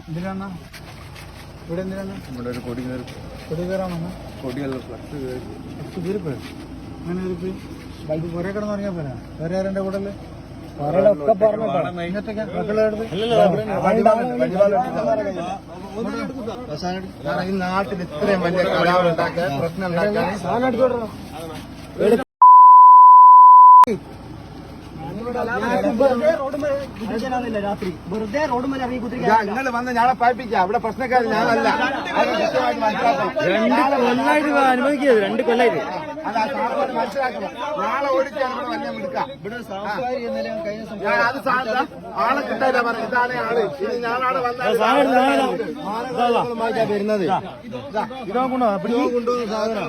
എന്തിനാണ്? ഇവിടെ എന്തിനാണ്? ഒരു കൊടി കയറി കൊടി കയറാൻ വന്ന കൊടിയുള്ള ഫ്ലക്സ് കയറി കുറച്ച് കീറിപ്പോയി അങ്ങനെ കീറിപ്പോയി ഇത് പുറകെ കിടന്ന് പറഞ്ഞാൽ പോരാ വേറെ ആരുടെ കൂടെ അല്ലേ ഒക്കെ ഈ നാട്ടിൽ ഇത്രയും വലിയ കലാപം ഉണ്ടാക്കാൻ പ്രശ്നം ഉണ്ടാക്കാൻ. നിങ്ങൾ വന്ന് ഞാളെ പായിപ്പിക്കാം ഇവിടെ പ്രശ്നക്കാർ ഞാനല്ല. രണ്ട് കൊല്ലായിട്ട് അനുഭവിക്കരുത്. രണ്ട് കൊല്ലായിട്ട് മനസ്സിലാക്കണം. നാളെ ഓടിച്ചാൽ ഇവിടെ വന്യം എടുക്കാം. ഞാൻ അത് ആളെ പറഞ്ഞു ഇതാണ് ആൾ. വന്നാൽ വരുന്നത്. ഇതോ കൊണ്ടോ? പിടി. കൊണ്ടുവന്ന സാധനം.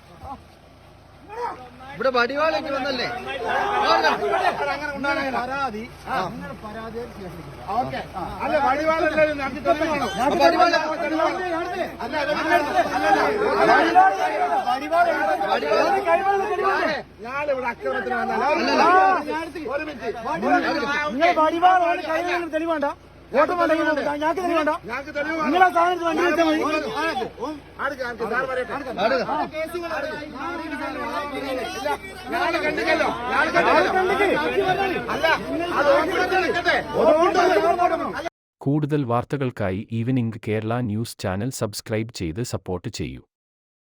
ഇവിടെ വടിവാളൊക്കെ വന്നല്ലേ? പരാതി. പരാതി അല്ല ഞാനിവിടെ അക്രമത്തിന് വന്നാൽ ഒരു മിനിറ്റ്. നിങ്ങൾ വടിവാളാണ് കൈ തെളിവാണ്ട? വോട്ട് ഞങ്ങൾക്ക് നിങ്ങളെ വണ്ടി വെച്ചാൽ മതി. കൂടുതൽ വാർത്തകൾക്കായി evening Kerala news channel subscribe ചെയ്ത് സപ്പോർട്ട് ചെയ്യൂ.